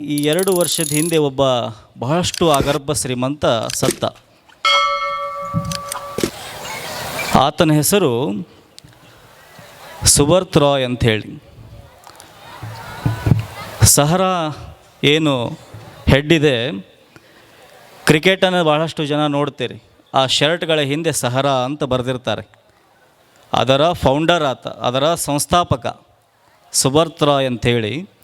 ಈ ಎರಡು ವರ್ಷದ ಹಿಂದೆ ಒಬ್ಬ ಬಹಳಷ್ಟು ಅಗರ್ಭ ಶ್ರೀಮಂತ ಸತ್ತ. ಆತನ ಹೆಸರು ಸುಬರ್ತ್ ರಾಯ್ ಹೇಳಿ. ಸಹರಾ ಏನು ಹೆಡ್ ಇದೆ ಕ್ರಿಕೆಟನ್ನು ಬಹಳಷ್ಟು ಜನ ನೋಡ್ತೀರಿ. ಆ ಶರ್ಟ್ಗಳ ಹಿಂದೆ ಸಹರಾ ಅಂತ ಬರೆದಿರ್ತಾರೆ. ಅದರ ಫೌಂಡರ್ ಆತ, ಅದರ ಸಂಸ್ಥಾಪಕ ಸುಬರ್ತ್ ರಾಯ್ ಅಂಥೇಳಿ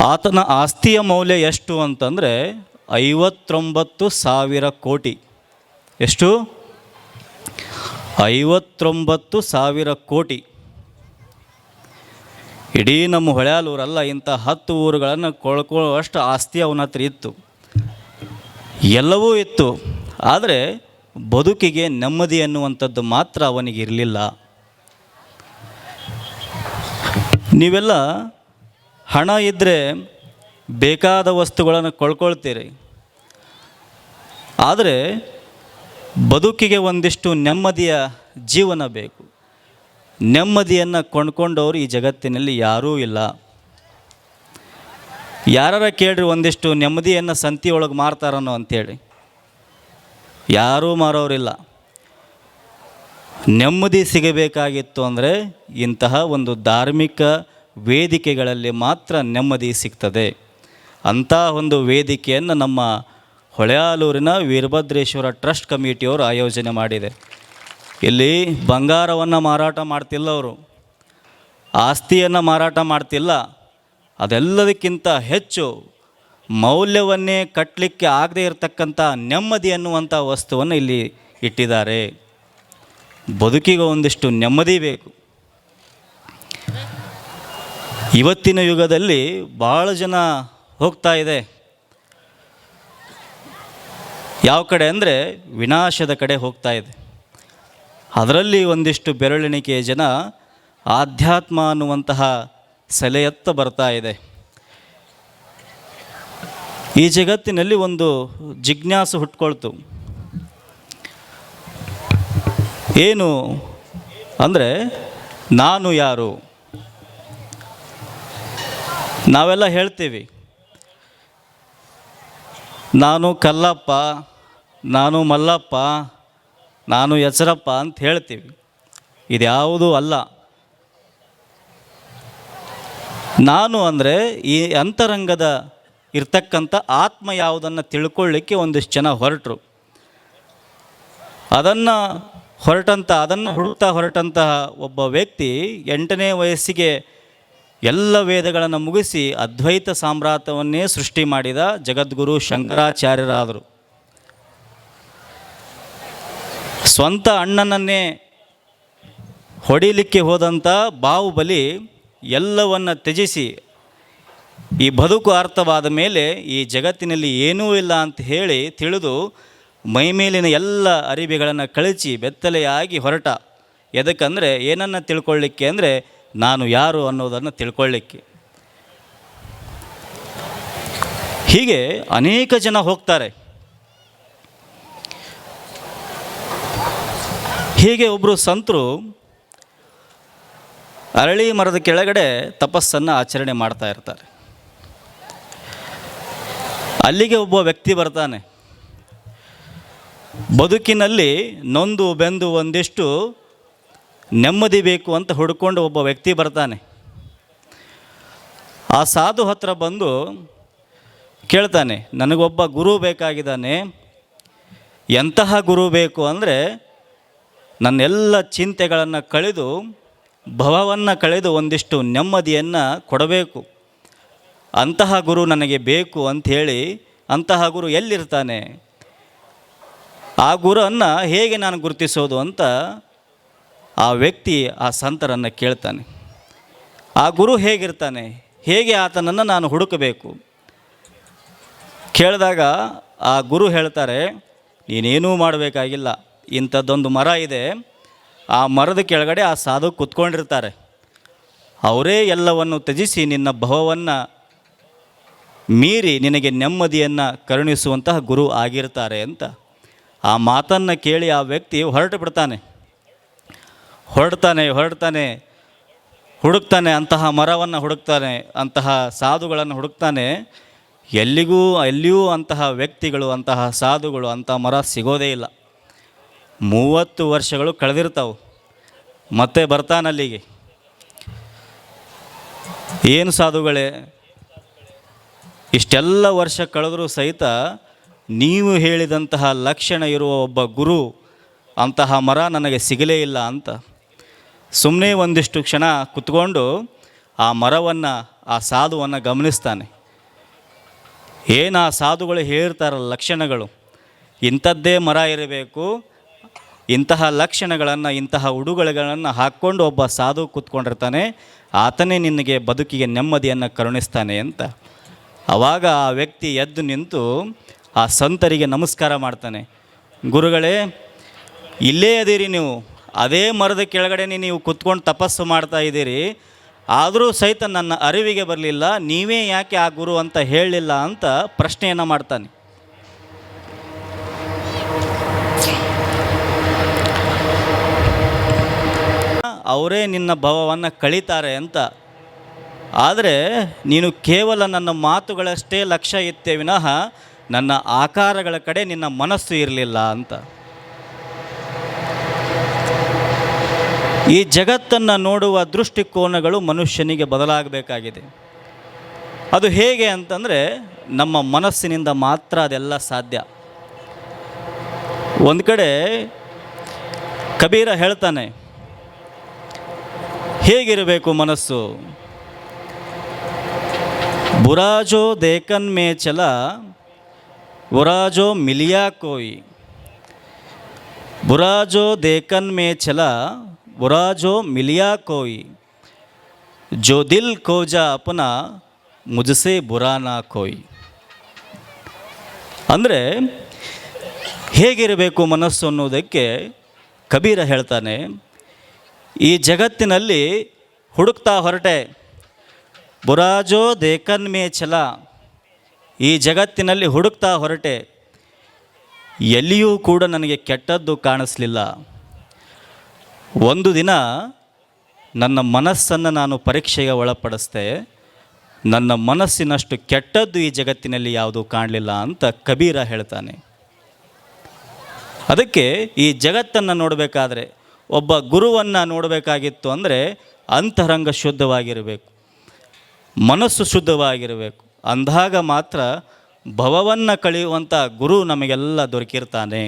ಆತನ ಆಸ್ತಿಯ ಮೌಲ್ಯ ಎಷ್ಟು ಅಂತಂದರೆ ಐವತ್ತೊಂಬತ್ತು ಸಾವಿರ ಕೋಟಿ. ಎಷ್ಟು? ಐವತ್ತೊಂಬತ್ತು ಸಾವಿರ ಕೋಟಿ. ಇಡೀ ನಮ್ಮ ಹೊಳ್ಯಾಲೂರಲ್ಲ ಇಂಥ ಹತ್ತು ಊರುಗಳನ್ನು ಕೊಳ್ಕೊಳ್ಳುವಷ್ಟು ಆಸ್ತಿ ಅವನ ಹತ್ರ ಇತ್ತು. ಎಲ್ಲವೂ ಇತ್ತು. ಆದರೆ ಬದುಕಿಗೆ ನೆಮ್ಮದಿ ಅನ್ನುವಂಥದ್ದು ಮಾತ್ರ ಅವನಿಗೆ ಇರಲಿಲ್ಲ. ನೀವೆಲ್ಲ ಹಣ ಇದ್ದರೆ ಬೇಕಾದ ವಸ್ತುಗಳನ್ನು ಕೊಳ್ಕೊಳ್ತೀರಿ ಆದರೆ ಬದುಕಿಗೆ ಒಂದಿಷ್ಟು ನೆಮ್ಮದಿಯ ಜೀವನ ಬೇಕು. ನೆಮ್ಮದಿಯನ್ನು ಕೊಂಡ್ಕೊಂಡವರು ಈ ಜಗತ್ತಿನಲ್ಲಿ ಯಾರೂ ಇಲ್ಲ. ಯಾರ ಕೇಳ್ರಿ ಒಂದಿಷ್ಟು ನೆಮ್ಮದಿಯನ್ನು ಸಂತಿಯೊಳಗೆ ಮಾರ್ತಾರನೋ ಅಂಥೇಳಿ ಯಾರೂ ಮಾರೋರಿಲ್ಲ. ನೆಮ್ಮದಿ ಸಿಗಬೇಕಾಗಿತ್ತು ಅಂದರೆ ಇಂತಹ ಒಂದು ಧಾರ್ಮಿಕ ವೇದಿಕೆಗಳಲ್ಲಿ ಮಾತ್ರ ನೆಮ್ಮದಿ ಸಿಗ್ತದೆ. ಅಂಥ ಒಂದು ವೇದಿಕೆಯನ್ನು ನಮ್ಮ ಹೊಳೆಯಾಲೂರಿನ ವೀರಭದ್ರೇಶ್ವರ ಟ್ರಸ್ಟ್ ಕಮಿಟಿಯವರು ಆಯೋಜನೆ ಮಾಡಿದೆ. ಇಲ್ಲಿ ಬಂಗಾರವನ್ನು ಮಾರಾಟ ಮಾಡ್ತಿಲ್ಲ ಅವರು. ಆಸ್ತಿಯನ್ನು ಮಾರಾಟ ಮಾಡ್ತಿಲ್ಲ. ಅದೆಲ್ಲದಕ್ಕಿಂತ ಹೆಚ್ಚು ಮೌಲ್ಯವನ್ನೇ ಕಟ್ಟಲಿಕ್ಕೆ ಆಗದೇ ಇರತಕ್ಕಂಥ ನೆಮ್ಮದಿ ಅನ್ನುವಂಥ ವಸ್ತುವನ್ನು ಇಲ್ಲಿ ಇಟ್ಟಿದ್ದಾರೆ. ಬದುಕಿಗೆ ಒಂದಿಷ್ಟು ನೆಮ್ಮದಿ ಬೇಕು. ಇವತ್ತಿನ ಯುಗದಲ್ಲಿ ಭಾಳ ಜನ ಹೋಗ್ತಾ ಇದೆ. ಯಾವ ಕಡೆ ಅಂದರೆ ವಿನಾಶದ ಕಡೆ ಹೋಗ್ತಾ ಇದೆ. ಅದರಲ್ಲಿ ಒಂದಿಷ್ಟು ಬೆರಳೆಣಿಕೆಯ ಜನ ಆಧ್ಯಾತ್ಮ ಅನ್ನುವಂತಹ ಸೆಲೆಯತ್ತ ಬರ್ತಾ ಇದೆ. ಈ ಜಗತ್ತಿನಲ್ಲಿ ಒಂದು ಜಿಜ್ಞಾಸು ಹುಟ್ಕೊಳ್ತು. ಏನು ಅಂದರೆ ನಾನು ಯಾರು? ನಾವೆಲ್ಲ ಹೇಳ್ತೀವಿ. ನಾನು ಕಲ್ಲಪ್ಪ, ನಾನು ಮಲ್ಲಪ್ಪ, ನಾನು ಹೆಸರಪ್ಪ ಅಂತ ಹೇಳ್ತೀವಿ. ಇದ್ಯಾವುದೂ ಅಲ್ಲ. ನಾನು ಅಂದರೆ ಈ ಅಂತರಂಗದ ಇರ್ತಕ್ಕಂಥ ಆತ್ಮ ಯಾವುದನ್ನು ತಿಳ್ಕೊಳ್ಳಿಕ್ಕೆ ಒಂದಿಷ್ಟು ಜನ ಹೊರಟರು. ಅದನ್ನು ಹೊರಟಂಥ ಅದನ್ನು ಹುಡುಕ್ತಾ ಹೊರಟಂತಹ ಒಬ್ಬ ವ್ಯಕ್ತಿ ಎಂಟನೇ ವಯಸ್ಸಿಗೆ ಎಲ್ಲ ವೇದಗಳನ್ನು ಮುಗಿಸಿ ಅದ್ವೈತ ಸಾಮ್ರಾಟವನ್ನೇ ಸೃಷ್ಟಿ ಮಾಡಿದ ಜಗದ್ಗುರು ಶಂಕರಾಚಾರ್ಯರಾದರು. ಸ್ವಂತ ಅಣ್ಣನನ್ನೇ ಹೊಡಿಲಿಕ್ಕೆ ಹೋದಂಥ ಬಾಹುಬಲಿ ಎಲ್ಲವನ್ನು ತ್ಯಜಿಸಿ ಈ ಬದುಕು ಅರ್ಥವಾದ ಮೇಲೆ ಈ ಜಗತ್ತಿನಲ್ಲಿ ಏನೂ ಇಲ್ಲ ಅಂತ ಹೇಳಿ ತಿಳಿದು ಮೈಮೇಲಿನ ಎಲ್ಲ ಅರಿವೆಗಳನ್ನು ಕಳಚಿ ಬೆತ್ತಲೆಯಾಗಿ ಹೊರಟ. ಎದಕ್ಕಂದರೆ ಏನನ್ನು ತಿಳ್ಕೊಳ್ಳಿಕ್ಕೆ ಅಂದರೆ ನಾನು ಯಾರು ಅನ್ನೋದನ್ನು ತಿಳ್ಕೊಳ್ಳಿಕ್ಕೆ. ಹೀಗೆ ಅನೇಕ ಜನ ಹೋಗ್ತಾರೆ. ಹೀಗೆ ಒಬ್ಬರು ಸಂತರು ಅರಳಿ ಮರದ ಕೆಳಗಡೆ ತಪಸ್ಸನ್ನು ಆಚರಣೆ ಮಾಡ್ತಾ ಇರ್ತಾರೆ. ಅಲ್ಲಿಗೆ ಒಬ್ಬ ವ್ಯಕ್ತಿ ಬರ್ತಾನೆ. ಬದುಕಿನಲ್ಲಿ ನೊಂದು ಬೆಂದು ಒಂದಿಷ್ಟು ನೆಮ್ಮದಿ ಬೇಕು ಅಂತ ಹುಡ್ಕೊಂಡು ಒಬ್ಬ ವ್ಯಕ್ತಿ ಬರ್ತಾನೆ. ಆ ಸಾಧು ಹತ್ರ ಬಂದು ಕೇಳ್ತಾನೆ, ನನಗೊಬ್ಬ ಗುರು ಬೇಕಾಗಿದ್ದಾನೆ. ಎಂತಹ ಗುರು ಬೇಕು ಅಂದರೆ ನನ್ನೆಲ್ಲ ಚಿಂತೆಗಳನ್ನು ಕಳೆದು, ಭವವನ್ನು ಕಳೆದು ಒಂದಿಷ್ಟು ನೆಮ್ಮದಿಯನ್ನು ಕೊಡಬೇಕು. ಅಂತಹ ಗುರು ನನಗೆ ಬೇಕು ಅಂಥೇಳಿ ಅಂತಹ ಗುರು ಎಲ್ಲಿರ್ತಾನೆ? ಆ ಗುರುವನ್ನು ಹೇಗೆ ನಾನು ಗುರುತಿಸೋದು ಅಂತ ಆ ವ್ಯಕ್ತಿ ಆ ಸಂತರನ್ನು ಕೇಳ್ತಾನೆ. ಆ ಗುರು ಹೇಗಿರ್ತಾನೆ? ಹೇಗೆ ಆತನನ್ನು ನಾನು ಹುಡುಕಬೇಕು? ಕೇಳಿದಾಗ ಆ ಗುರು ಹೇಳ್ತಾರೆ, ನೀನೇನೂ ಮಾಡಬೇಕಾಗಿಲ್ಲ. ಇಂಥದ್ದೊಂದು ಮರ ಇದೆ. ಆ ಮರದ ಕೆಳಗಡೆ ಆ ಸಾಧು ಕುತ್ಕೊಂಡಿರ್ತಾರೆ. ಅವರೇ ಎಲ್ಲವನ್ನು ತ್ಯಜಿಸಿ ನಿನ್ನ ಭವವನ್ನು ಮೀರಿ ನಿನಗೆ ನೆಮ್ಮದಿಯನ್ನು ಕರುಣಿಸುವಂತಹ ಗುರು ಆಗಿರ್ತಾರೆ ಅಂತ ಆ ಮಾತನ್ನು ಕೇಳಿ ಆ ವ್ಯಕ್ತಿ ಹೊರಟು ಬಿಡ್ತಾನೆ ಹೊರಡ್ತಾನೆ ಹೊರಡ್ತಾನೆ, ಹುಡುಕ್ತಾನೆ, ಅಂತಹ ಮರವನ್ನು ಹುಡುಕ್ತಾನೆ, ಅಂತಹ ಸಾಧುಗಳನ್ನು ಹುಡುಕ್ತಾನೆ, ಎಲ್ಲಿಗೂ, ಎಲ್ಲಿಯೂ ಅಂತಹ ವ್ಯಕ್ತಿಗಳು, ಅಂತಹ ಸಾಧುಗಳು, ಅಂತಹ ಮರ ಸಿಗೋದೇ ಇಲ್ಲ. ಮೂವತ್ತು ವರ್ಷಗಳು ಕಳೆದಿರ್ತಾವೆ. ಮತ್ತೆ ಬರ್ತಾನಲ್ಲಿಗೆ ಏನು ಸಾಧುಗಳೇ? ಇಷ್ಟೆಲ್ಲ ವರ್ಷ ಕಳೆದರೂ ಸಹಿತ ನೀವು ಹೇಳಿದಂತಹ ಲಕ್ಷಣ ಇರುವ ಒಬ್ಬ ಗುರು ಅಂತಹ ಮರ ನನಗೆ ಸಿಗಲೇ ಇಲ್ಲ ಅಂತ. ಸುಮ್ಮನೆ ಒಂದಿಷ್ಟು ಕ್ಷಣ ಕುತ್ಕೊಂಡು ಆ ಮರವನ್ನು, ಆ ಸಾಧುವನ್ನು ಗಮನಿಸ್ತಾನೆ. ಏನು ಆ ಸಾಧುಗಳು ಹೇಳ್ತಾರಲ್ಲ ಲಕ್ಷಣಗಳು? ಇಂಥದ್ದೇ ಮರ ಇರಬೇಕು, ಇಂತಹ ಲಕ್ಷಣಗಳನ್ನು, ಇಂತಹ ಉಡುಗೊಳೆಗಳನ್ನು ಹಾಕ್ಕೊಂಡು ಒಬ್ಬ ಸಾಧು ಕೂತ್ಕೊಂಡಿರ್ತಾನೆ, ಆತನೇ ನಿನಗೆ ಬದುಕಿಗೆ ನೆಮ್ಮದಿಯನ್ನು ಕರುಣಿಸ್ತಾನೆ ಅಂತ. ಆವಾಗ ಆ ವ್ಯಕ್ತಿ ಎದ್ದು ನಿಂತು ಆ ಸಂತರಿಗೆ ನಮಸ್ಕಾರ ಮಾಡ್ತಾನೆ. ಗುರುಗಳೇ, ಇಲ್ಲೇ ಅದೀರಿ ನೀವು. ಅದೇ ಮರದ ಕೆಳಗಡೆ ನೀವು ಕುತ್ಕೊಂಡು ತಪಸ್ಸು ಮಾಡ್ತಾ ಇದ್ದೀರಿ. ಆದರೂ ಸಹಿತ ನನ್ನ ಅರಿವಿಗೆ ಬರಲಿಲ್ಲ. ನೀವೇ ಯಾಕೆ ಆ ಗುರು ಅಂತ ಹೇಳಲಿಲ್ಲ ಅಂತ ಪ್ರಶ್ನೆಯನ್ನು ಮಾಡ್ತಾನೆ. ಅವರೇ ನಿನ್ನ ಭವವನ್ನು ಕಳೀತಾರೆ ಅಂತ. ಆದರೆ ನೀನು ಕೇವಲ ನನ್ನ ಮಾತುಗಳಷ್ಟೇ ಲಕ್ಷ್ಯ ಇತ್ತೇ ವಿನಃ ನನ್ನ ಆಕಾರಗಳ ಕಡೆ ನಿನ್ನ ಮನಸ್ಸು ಇರಲಿಲ್ಲ ಅಂತ. ಈ ಜಗತ್ತನ್ನು ನೋಡುವ ದೃಷ್ಟಿಕೋನಗಳು ಮನುಷ್ಯನಿಗೆ ಬದಲಾಗಬೇಕಾಗಿದೆ. ಅದು ಹೇಗೆ ಅಂತಂದರೆ ನಮ್ಮ ಮನಸ್ಸಿನಿಂದ ಮಾತ್ರ ಅದೆಲ್ಲ ಸಾಧ್ಯ. ಒಂದು ಕಡೆ ಕಬೀರ ಹೇಳ್ತಾನೆ, ಹೇಗಿರಬೇಕು ಮನಸ್ಸು? ಬುರಾಜೋ ದೇಕನ್ ಮೇ ಚಲ, ಬುರಾಜೋ ಮಿಲಿಯಾ ಕೋಯಿ. ಬುರಾಜೋ ದೇಕನ್ ಮೇ ಚಲ ಬುರಾಜೋ ಮಿಲಿಯಾ जो दिल ಕೋಜಾ मुझसे ಮುಜಸೆ ಬುರಾನಾ ಕೋಯ್. ಅಂದರೆ ಹೇಗಿರಬೇಕು ಮನಸ್ಸು ಅನ್ನೋದಕ್ಕೆ ಕಬೀರ ಹೇಳ್ತಾನೆ, ಈ ಜಗತ್ತಿನಲ್ಲಿ ಹುಡುಕ್ತಾ ಹೊರಟೆ, ಬುರಾಜೋ ದೇಕನ್ ಮೇ ಛಲ, ಈ ಜಗತ್ತಿನಲ್ಲಿ ಹುಡುಕ್ತಾ ಹೊರಟೆ, ಎಲ್ಲಿಯೂ ಕೂಡ ನನಗೆ ಕೆಟ್ಟದ್ದು ಕಾಣಿಸ್ಲಿಲ್ಲ. ಒಂದು ದಿನ ನನ್ನ ಮನಸ್ಸನ್ನು ನಾನು ಪರೀಕ್ಷೆಗೆ ಒಳಪಡಿಸ್ದೆ, ನನ್ನ ಮನಸ್ಸಿನಷ್ಟು ಕೆಟ್ಟದ್ದು ಈ ಜಗತ್ತಿನಲ್ಲಿ ಯಾವುದೂ ಕಾಣಲಿಲ್ಲ ಅಂತ ಕಬೀರ ಹೇಳ್ತಾನೆ. ಅದಕ್ಕೆ ಈ ಜಗತ್ತನ್ನು ನೋಡಬೇಕಾದ್ರೆ, ಒಬ್ಬ ಗುರುವನ್ನು ನೋಡಬೇಕಾಗಿತ್ತು ಅಂದರೆ ಅಂತರಂಗ ಶುದ್ಧವಾಗಿರಬೇಕು, ಮನಸ್ಸು ಶುದ್ಧವಾಗಿರಬೇಕು. ಅಂದಾಗ ಮಾತ್ರ ಭವವನ್ನು ಕಳೆಯುವಂಥ ಗುರು ನಮಗೆಲ್ಲ ದೊರಕಿರ್ತಾನೆ.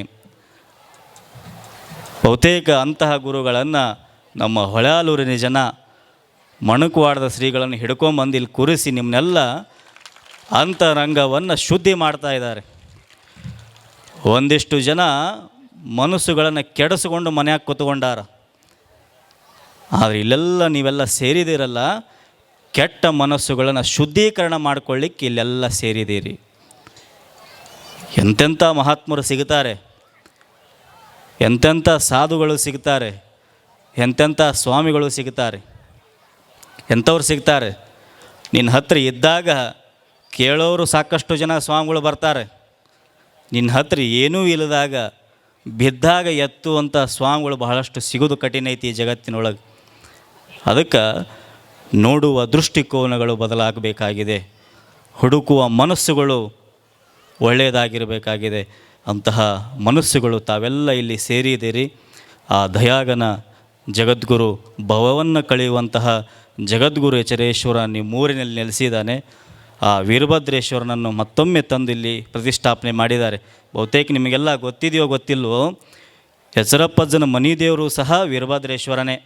ಬಹುತೇಕ ಅಂತಹ ಗುರುಗಳನ್ನು ನಮ್ಮ ಹೊಳಾಲೂರಿನ ಜನ ಮಣುಕುವಾಡದ ಶ್ರೀಗಳನ್ನು ಹಿಡ್ಕೊಂಬಂದು ಇಲ್ಲಿ ಕೂರಿಸಿ ನಿಮ್ಮನ್ನೆಲ್ಲ ಅಂತರಂಗವನ್ನು ಶುದ್ಧಿ ಮಾಡ್ತಾ ಇದ್ದಾರೆ. ಒಂದಿಷ್ಟು ಜನ ಮನಸ್ಸುಗಳನ್ನು ಕೆಡಿಸ್ಕೊಂಡು ಮನೆಯಾಗ ಕೂತ್ಕೊಂಡಾರ. ಆದರೆ ಇಲ್ಲೆಲ್ಲ ನೀವೆಲ್ಲ ಸೇರಿದಿರಲ್ಲ, ಕೆಟ್ಟ ಮನಸ್ಸುಗಳನ್ನು ಶುದ್ಧೀಕರಣ ಮಾಡ್ಕೊಳ್ಳಿಕ್ಕೆ ಇಲ್ಲೆಲ್ಲ ಸೇರಿದ್ದೀರಿ. ಎಂತೆಂಥ ಮಹಾತ್ಮರು ಸಿಗ್ತಾರೆ. ಎಂತೆಂಥ ಸಾಧುಗಳು ಸಿಗ್ತಾರೆ, ಎಂತೆಂಥ ಸ್ವಾಮಿಗಳು ಸಿಗ್ತಾರೆ, ಎಂಥವ್ರು ಸಿಗ್ತಾರೆ. ನಿನ್ನ ಹತ್ರ ಇದ್ದಾಗ ಕೇಳೋರು ಸಾಕಷ್ಟು ಜನ ಸ್ವಾಮಿಗಳು ಬರ್ತಾರೆ. ನಿನ್ನ ಹತ್ರ ಏನೂ ಇಲ್ಲದಾಗ ಬಿದ್ದಾಗ ಎತ್ತುವಂಥ ಸ್ವಾಮಿಗಳು ಬಹಳಷ್ಟು ಸಿಗೋದು ಕಠಿಣ ಐತಿ ಈ ಜಗತ್ತಿನೊಳಗೆ. ಅದಕ್ಕೆ ನೋಡುವ ದೃಷ್ಟಿಕೋನಗಳು ಬದಲಾಗಬೇಕಾಗಿದೆ. ಹುಡುಕುವ ಮನಸ್ಸುಗಳು ಒಳ್ಳೆಯದಾಗಿರಬೇಕಾಗಿದೆ. ಅಂತಹ ಮನಸ್ಸುಗಳು ತಾವೆಲ್ಲ ಇಲ್ಲಿ ಸೇರಿದಿರಿ ಆ ದಯಾಗನ ಜಗದ್ಗುರು ಭವವನ್ನು ಕಳೆಯುವಂತಹ ಜಗದ್ಗುರು ಎಚರೇಶ್ವರ ನಿಮ್ಮೂರಿನಲ್ಲಿ ನೆಲೆಸಿದ್ದಾನೆ. ಆ ವೀರಭದ್ರೇಶ್ವರನನ್ನು ಮತ್ತೊಮ್ಮೆ ತಂದು ಇಲ್ಲಿ ಪ್ರತಿಷ್ಠಾಪನೆ ಮಾಡಿದ್ದಾರೆ. ಬಹುತೇಕ ನಿಮಗೆಲ್ಲ ಗೊತ್ತಿದೆಯೋ ಗೊತ್ತಿಲ್ವೋ? ಹೆಸರಪ್ಪಜ್ಜನ ಮನಿದೇವರು ಸಹ ವೀರಭದ್ರೇಶ್ವರನೇ.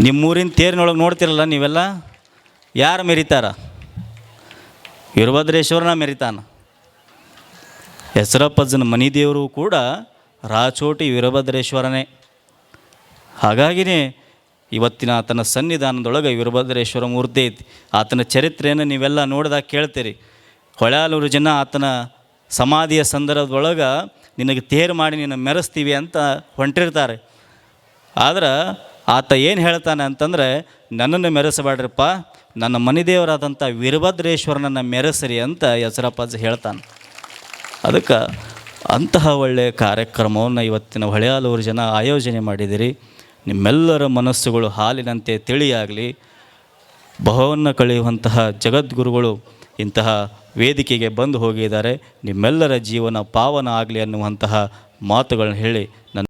ನಿಮ್ಮೂರಿನ ತೇರಿನೊಳಗೆ ನೋಡ್ತಿರಲ್ಲ ನೀವೆಲ್ಲ? ಯಾರು ಮೆರಿತಾರ? ವೀರಭದ್ರೇಶ್ವರನ ಮೆರಿತಾನ? ಹೆಸರಪ್ಪಜ್ಜನ ಮನಿ ದೇವರು ಕೂಡ ರಾಚೋಟಿ ವೀರಭದ್ರೇಶ್ವರನೇ. ಹಾಗಾಗಿನೇ ಇವತ್ತಿನ ಆತನ ಸನ್ನಿಧಾನದೊಳಗೆ ವೀರಭದ್ರೇಶ್ವರ ಮೂರ್ತಿ ಐತಿ. ಆತನ ಚರಿತ್ರೆಯನ್ನು ನೀವೆಲ್ಲ ನೋಡಿದಾಗ ಕೇಳ್ತೀರಿ. ಹೊಳಾಲೂರು ಜನ ಆತನ ಸಮಾಧಿಯ ಸಂದರ್ಭದೊಳಗೆ ನಿನಗೆ ತೇರು ಮಾಡಿ ನಿನ್ನ ಮೆರೆಸ್ತೀವಿ ಅಂತ ಹೊಂಟಿರ್ತಾರೆ. ಆದ್ರೆ ಆತ ಏನು ಹೇಳ್ತಾನೆ ಅಂತಂದರೆ, ನನ್ನನ್ನು ಮೆರೆಸಬೇಡ್ರಪ್ಪ. ನನ್ನ ಮನಿದೇವರಾದಂಥ ವೀರಭದ್ರೇಶ್ವರನನ್ನು ಮೆರೆಸರಿ ಅಂತ ಹೆಸರಪ್ಪಾಜ್ ಹೇಳ್ತಾನೆ. ಅದಕ್ಕೆ ಅಂತಹ ಒಳ್ಳೆಯ ಕಾರ್ಯಕ್ರಮವನ್ನು ಇವತ್ತಿನ ಹೊಳೆಯಾಲೂರು ಜನ ಆಯೋಜನೆ ಮಾಡಿದಿರಿ. ನಿಮ್ಮೆಲ್ಲರ ಮನಸ್ಸುಗಳು ಹಾಲಿನಂತೆ ತಿಳಿಯಾಗಲಿ. ಭವವನ್ನು ಕಳೆಯುವಂತಹ ಜಗದ್ಗುರುಗಳು ಇಂತಹ ವೇದಿಕೆಗೆ ಬಂದು ಹೋಗಿದ್ದಾರೆ. ನಿಮ್ಮೆಲ್ಲರ ಜೀವನ ಪಾವನ ಆಗಲಿ ಅನ್ನುವಂತಹ ಮಾತುಗಳನ್ನು ಹೇಳಿ ನನ್ನ